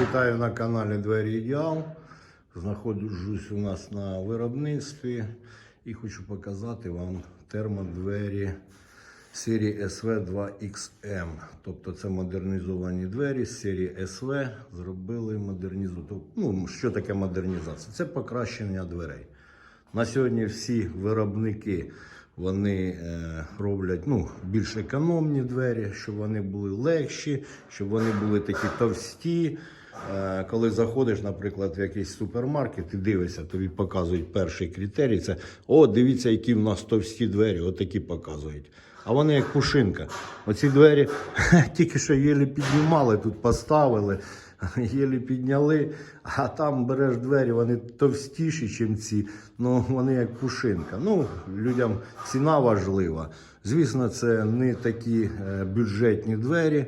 Вітаю на каналі Двері Ідеал. Знаходжусь у нас на виробництві і хочу показати вам термодвері серії SV2XM. Тобто це модернізовані двері з серії SV. Зробили модернізацію. Ну, що таке модернізація? Це покращення дверей. На сьогодні всі виробники вони е, роблять ну, більш економні двері, щоб вони були легші, щоб вони були такі товсті. Е, коли заходиш, наприклад, в якийсь супермаркет і дивишся, тобі показують перший критерій. Це о, дивіться, які в нас товсті двері, отакі показують. А вони як пушинка. Оці двері тільки що єлі піднімали, тут поставили, єлі підняли, а там береш двері, вони товстіші, ніж ці. Ну вони як пушинка. Ну, людям ціна важлива. Звісно, це не такі е, бюджетні двері.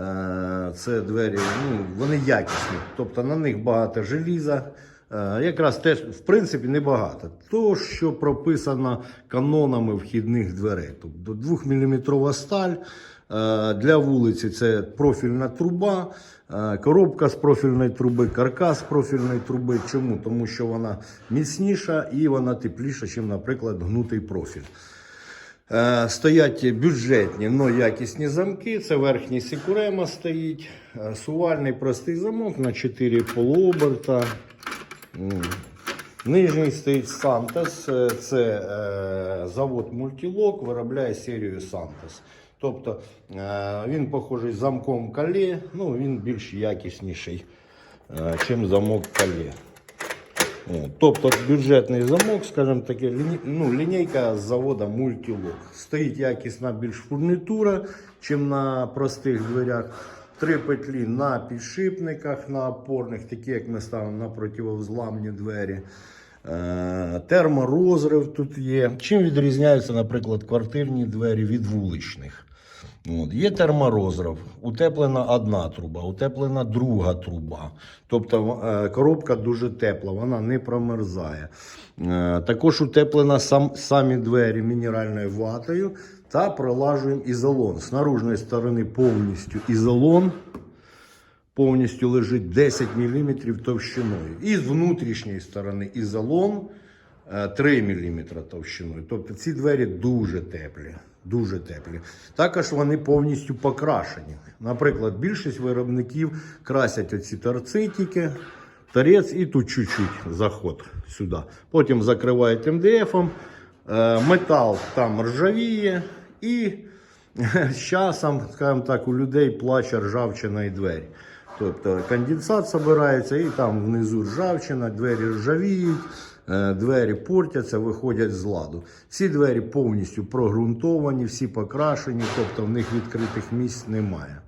Е, Це двері, ну, вони якісні, тобто на них багато желіза. Е, Якраз теж, в принципі, небагато. То, що прописано канонами вхідних дверей. Тобто 2-мм сталь. е, Для вулиці це профільна труба, коробка з профільної труби, каркас профільної труби. Чому? Тому що вона міцніша і вона тепліша, ніж, наприклад, гнутий профіль. Е, Стоять бюджетні, но якісні замки. Це верхній секурема стоїть. Е, Сувальний простий замок на 4 полуоберта. Нижній стоїть Сантос. Е, Це завод Мультілок, виробляє серію Сантос. Тобто він похожий замком кале, ну він більш якісніший, ніж замок кале. Тобто бюджетний замок, скажімо таке, ну, лінійка з заводу Мультілок. Стоїть якісна більш фурнітура, ніж на простих дверях. Три петлі на підшипниках, на опорних, такі як ми ставимо на противовзламні двері. Е, Терморозрив тут є. Чим відрізняються, наприклад, квартирні двері від вуличних? От. Є терморозрив, утеплена одна труба, утеплена друга труба. Тобто е, коробка дуже тепла, вона не промерзає. Е, Також утеплена сам, самі двері мінеральною ватою та пролажуємо ізолон. З наружної сторони повністю ізолон. Повністю лежить 10 мм товщиною. І з внутрішньої сторони ізолон 3 мм товщиною. Тобто ці двері дуже теплі. Дуже теплі. Також вони повністю покрашені. Наприклад, більшість виробників красять оці торці тільки, торець і тут чуть-чуть заход сюди. Потім закривають МДФом, е, метал там ржавіє і з часом, скажімо так, у людей плаче ржавчина і двері. Тобто конденсат збирається і там внизу ржавчина, двері ржавіють, е, двері портяться, виходять з ладу. Ці двері повністю прогрунтовані, всі покрашені, тобто в них відкритих місць немає.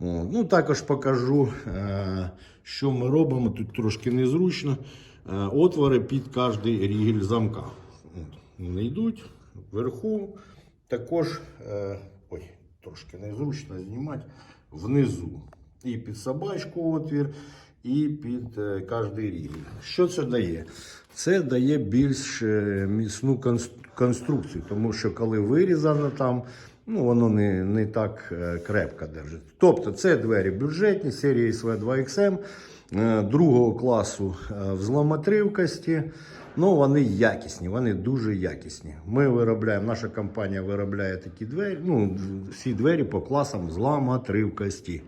О, ну, також покажу, е, що ми робимо. Тут трошки незручно. Е, Отвори під кожний рігель замка. Вони йдуть вверху. Також, е, ой, трошки незручно знімати, внизу. І під собачку отвір, і під е, кожний рігель. Що це дає? Це дає більш е, міцну конструкцію, тому що коли вирізано там, ну воно не, не так е, крепко держить. Тобто це двері бюджетні, серії SV2XM е, другого класу е, взломотривкості. Ну, вони якісні, вони дуже якісні. Ми виробляємо, наша компанія виробляє такі двері, ну, всі двері по класам зламотривкості.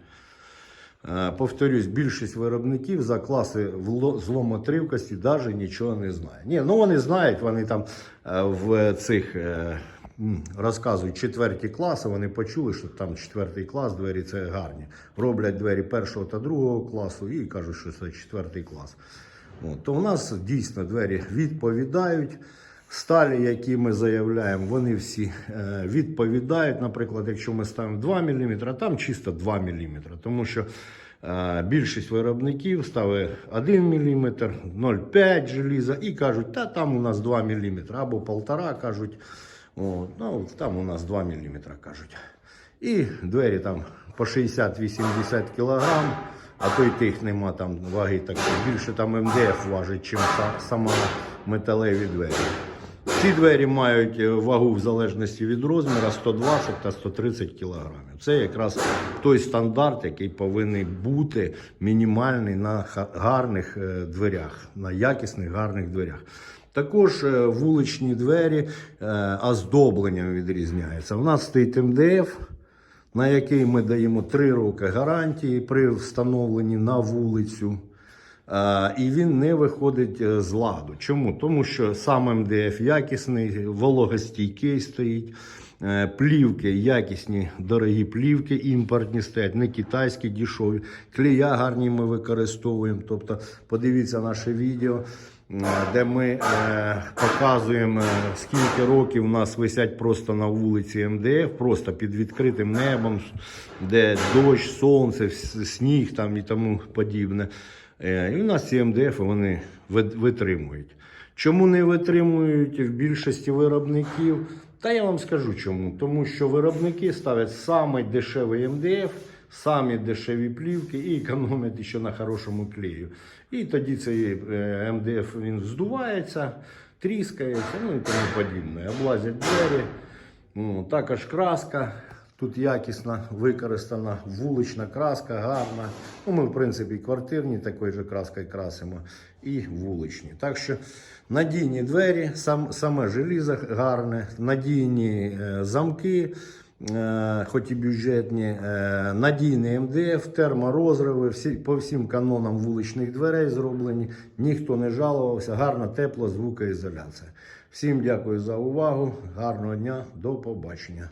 Е, Повторюсь, більшість виробників за класи зломотривкості навіть нічого не знає. Ні, ну вони знають, вони там е, в цих е, розказують четверті класи. Вони почули, що там четвертий клас, двері це гарні. Роблять двері першого та другого класу і кажуть, що це четвертий клас. От, то у нас дійсно двері відповідають. Сталі, які ми заявляємо, вони всі е, відповідають. Наприклад, якщо ми ставимо 2 мм, там чисто 2 мм. Тому що е, більшість виробників ставить 1 мм, 0,5 желіза і кажуть, та там у нас 2 мм, або 1,5 кажуть. От, ну, там у нас 2 мм кажуть. І двері там по 60-80 кг, а то й тих нема там ваги такої. Більше там МДФ важить, чим сама металеві двері. Ці двері мають е, вагу в залежності від розміру 120 та 130 кілограмів. Це якраз той стандарт, який повинен бути мінімальний на гарних е, дверях, на якісних гарних дверях. Також е, вуличні двері оздобленням відрізняються. У нас стоїть МДФ, на який ми даємо 3 роки гарантії при встановленні на вулицю. І він не виходить е, з ладу. Чому? Тому що сам МДФ якісний, вологостійкий стоїть. е, Плівки якісні, дорогі плівки, імпортні стоять, не китайські дешеві. Клея гарні ми використовуємо. Тобто, подивіться наше відео, е, де ми е, показуємо, скільки років у нас висять просто на вулиці МДФ, просто під відкритим небом, де дощ, сонце, сніг там і тому подібне. Е, І у нас ці МДФ вони витримують. Чому не витримують в більшості виробників? Та я вам скажу чому. Тому що виробники ставлять самий дешевий МДФ, самі дешеві плівки і економлять ще на хорошому клею. І тоді цей е, МДФ він здувається, тріскається, ну і тому подібне. Облазять двері. Ну, також краска. Тут якісно використана вулична краска, гарна. Ну, ми, в принципі, квартирні такою же краскою красимо, і вуличні. Так що надійні двері, сам, саме желізо гарне, надійні е, замки, е, хоч і бюджетні, е, надійний МДФ, терморозриви, всі, по всім канонам вуличних дверей зроблені. Ніхто не жалувався, гарна тепла звукоізоляція. Всім дякую за увагу, гарного дня, до побачення.